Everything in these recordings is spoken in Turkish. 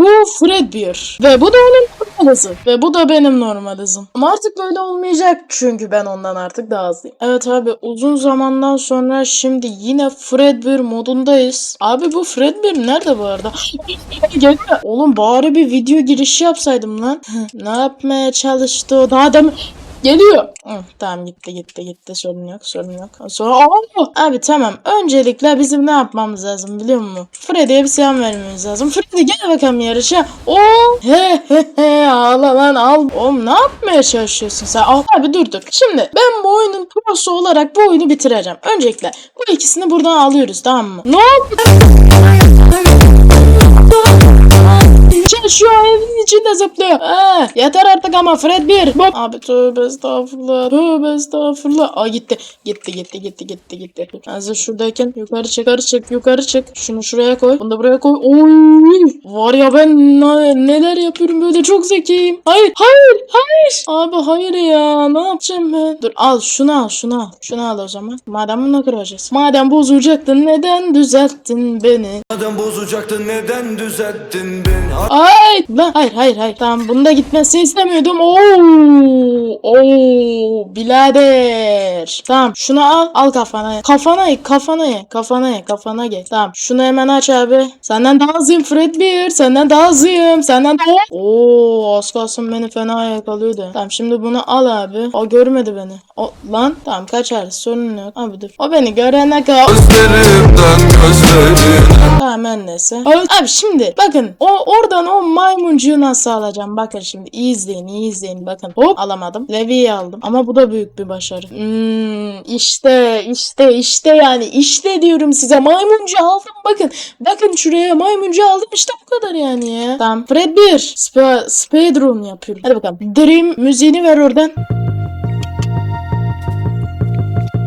Bu Fredbear. Ve bu da onun normal. Ve bu da benim normal. Ama artık böyle olmayacak çünkü ben ondan artık daha hızlıyım. Evet abi uzun zamandan sonra şimdi yine Fredbear modundayız. Abi bu Fredbear nerede bu arada? Geliyor. Oğlum bari bir video girişi yapsaydım lan. ne yapmaya çalıştı o? Daha demin... Geliyor. Hı, tamam gitti gitti gitti sorun yok sorun yok. Sonra Aa! abi tamam öncelikle bizim ne yapmamız lazım biliyor musun? Freddy'ye bir selam vermemiz lazım. Freddy gel bakalım yarışa. Oo he he he ağla lan al. Oğlum ne yapmaya çalışıyorsun sen? Al abi dur dur. Şimdi ben bu oyunun prosu olarak bu oyunu bitireceğim. Öncelikle bu ikisini buradan alıyoruz tamam mı? Ne Çalışıyor evin içinde zıplıyor. Ee, yeter artık ama Fred bir. Bak. Abi tövbe estağfurullah. Tövbe estağfurullah. Aa gitti. Gitti gitti gitti gitti gitti. Hazır şuradayken yukarı çık yukarı çık yukarı çık. Şunu şuraya koy. Bunu da buraya koy. Oy. Var ya ben ne- neler yapıyorum böyle çok zekiyim. Hayır hayır hayır. Abi hayır ya ne yapacağım ben? Dur al şunu al şunu al. Şunu al o zaman. Madem bunu kıracağız. Madem bozulacaktın neden düzelttin beni? Madem bozacaktın neden düzelttin beni? Ay lan hayır hayır hayır. Tamam bunda gitmesini istemiyordum. Oo oo birader. Tamam şunu al al kafana. Kafana ye kafana ye kafana ye kafana ye. Tamam şunu hemen aç abi. Senden daha hızlıyım Fred bir. Senden daha hızlıyım. Senden daha Oo az kalsın beni fena yakalıyordu. Tamam şimdi bunu al abi. O görmedi beni. O lan tamam kaçarız sorun yok. Abi dur. O beni görene kadar Gözlerimden gözlerine Tamam neyse. Abi, abi şimdi bakın o oradan o maymuncuğu nasıl alacağım? Bakın şimdi iyi izleyin iyi izleyin bakın. Hop alamadım. Levi'yi aldım. Ama bu da büyük bir başarı. Hmm, işte işte işte yani işte diyorum size maymuncu aldım bakın. Bakın şuraya maymuncu aldım işte bu kadar yani ya. Tamam. Fred 1. Sp speedrun yapıyorum. Hadi bakalım. Dream müziğini ver oradan.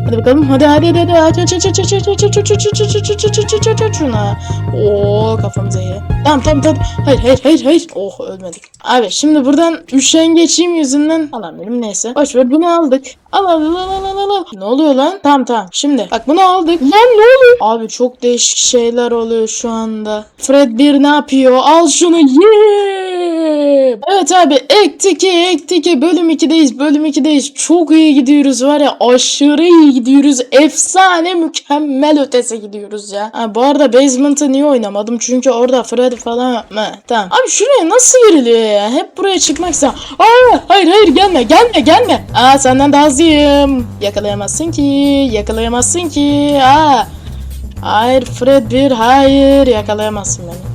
Hadi bakalım. Hadi hadi hadi hadi. Aç aç aç aç aç aç aç aç aç aç aç aç aç aç aç aç aç aç şuna. Oo kafamıza ye. Tamam tamam tamam. Hayır hayır hayır hayır. Oh ölmedik. Abi şimdi buradan üşengeçim yüzünden benim neyse. Boş ver bunu aldık. Al al al al al al. Ne oluyor lan? Tamam tamam. Şimdi bak bunu aldık. Lan ne oluyor? Abi çok değişik şeyler oluyor şu anda. Fred 1 ne yapıyor? Al şunu ye. Evet abi ek 2 ek 2 bölüm 2'deyiz bölüm 2'deyiz. Çok iyi gidiyoruz var ya aşırı iyi gidiyoruz. Efsane mükemmel ötesi gidiyoruz ya. Ha, bu arada Basement'ı niye oynamadım? Çünkü orada Freddy falan ha, tamam. Abi şuraya nasıl giriliyor ya? Hep buraya çıkmak istiyorum. Aa, hayır hayır gelme gelme gelme. Aa senden daha hızlıyım. Yakalayamazsın ki. Yakalayamazsın ki. Aa. Hayır Fred bir hayır yakalayamazsın beni.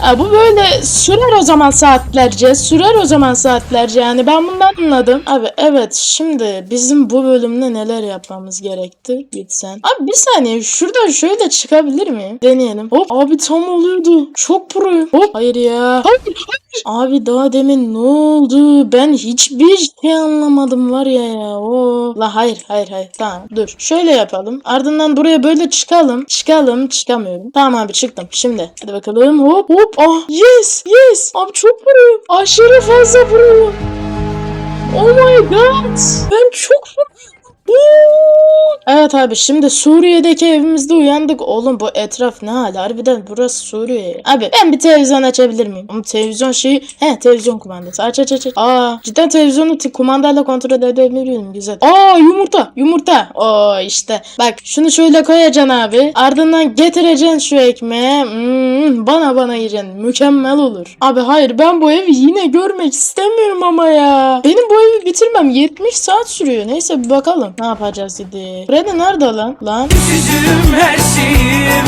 Ha, bu böyle sürer o zaman saatlerce. Sürer o zaman saatlerce yani ben bundan anladım. Abi evet şimdi bizim bu bölümde neler yapmamız gerekti gitsen. Abi bir saniye şuradan şöyle çıkabilir miyim? Deneyelim. Hop abi tam oluyordu. Çok proyum. Hop hayır ya. Hayır hayır. Abi daha demin ne oldu? Ben hiçbir şey anlamadım var ya ya. Oo. La hayır hayır hayır. Tamam dur. Şöyle yapalım. Ardından buraya böyle çıkalım. Çıkalım. Çıkamıyorum. Tamam abi çıktım. Şimdi. Hadi bakalım. Hop hop. Ah yes yes. Abi çok vuruyor. Aşırı fazla vuruyor. Oh my god. Ben çok Evet abi şimdi Suriye'deki evimizde uyandık. Oğlum bu etraf ne hal? Harbiden burası Suriye. Abi ben bir televizyon açabilir miyim? Ama televizyon şeyi... He televizyon kumandası. Aç aç aç. aç. Aa cidden televizyonu kumandayla kontrol edebiliyorum. Güzel. Aa yumurta. Yumurta. Oo işte. Bak şunu şöyle koyacaksın abi. Ardından getireceksin şu ekmeği. Hmm, bana bana yiyeceksin. Mükemmel olur. Abi hayır ben bu evi yine görmek istemiyorum ama ya. Benim bu evi bitirmem 70 saat sürüyor. Neyse bir bakalım. Ne yapacağız dedi. Freddy nerede lan? Lan. Yüzüm her şeyim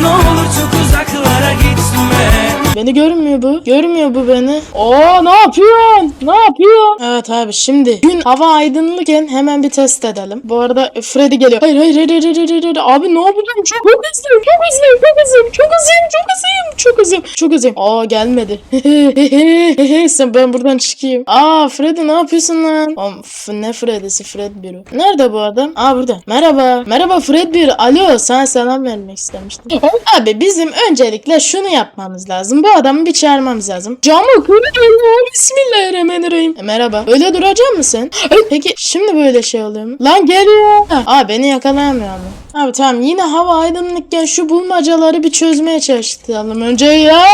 Ne olur çok uzaklara gitme Beni görmüyor bu. Görmüyor bu beni. Oo ne yapıyorsun? Ne yapıyorsun? Evet abi şimdi gün hava aydınlıkken hemen bir test edelim. Bu arada Freddy geliyor. Hayır hayır hayır hayır hayır, hayır, hayır. Abi ne yapacağım? Çok hızlıyım. Çok hızlıyım. Çok hızlıyım. Çok hızlıyım. Çok hızlıyım. Çok hızlıyım. Çok hızlıyım. Aa gelmedi. Sen ben buradan çıkayım. Aa Freddy ne yapıyorsun lan? F- ne Freddy'si Fred biri. Nerede bu adam? Aa burada. Merhaba. Merhaba Fred bir. Alo sana selam vermek istemiştim. Abi bizim öncelikle şunu yapmamız lazım. Bu adamı bir çağırmamız lazım. Camı kırıyorum. Bismillahirrahmanirrahim. E, merhaba. Öyle duracak mısın? Peki şimdi böyle şey oluyor mu? Lan geliyor. Ha, aa beni yakalayamıyor ama. Abi tamam yine hava aydınlıkken şu bulmacaları bir çözmeye çalışalım önce ya.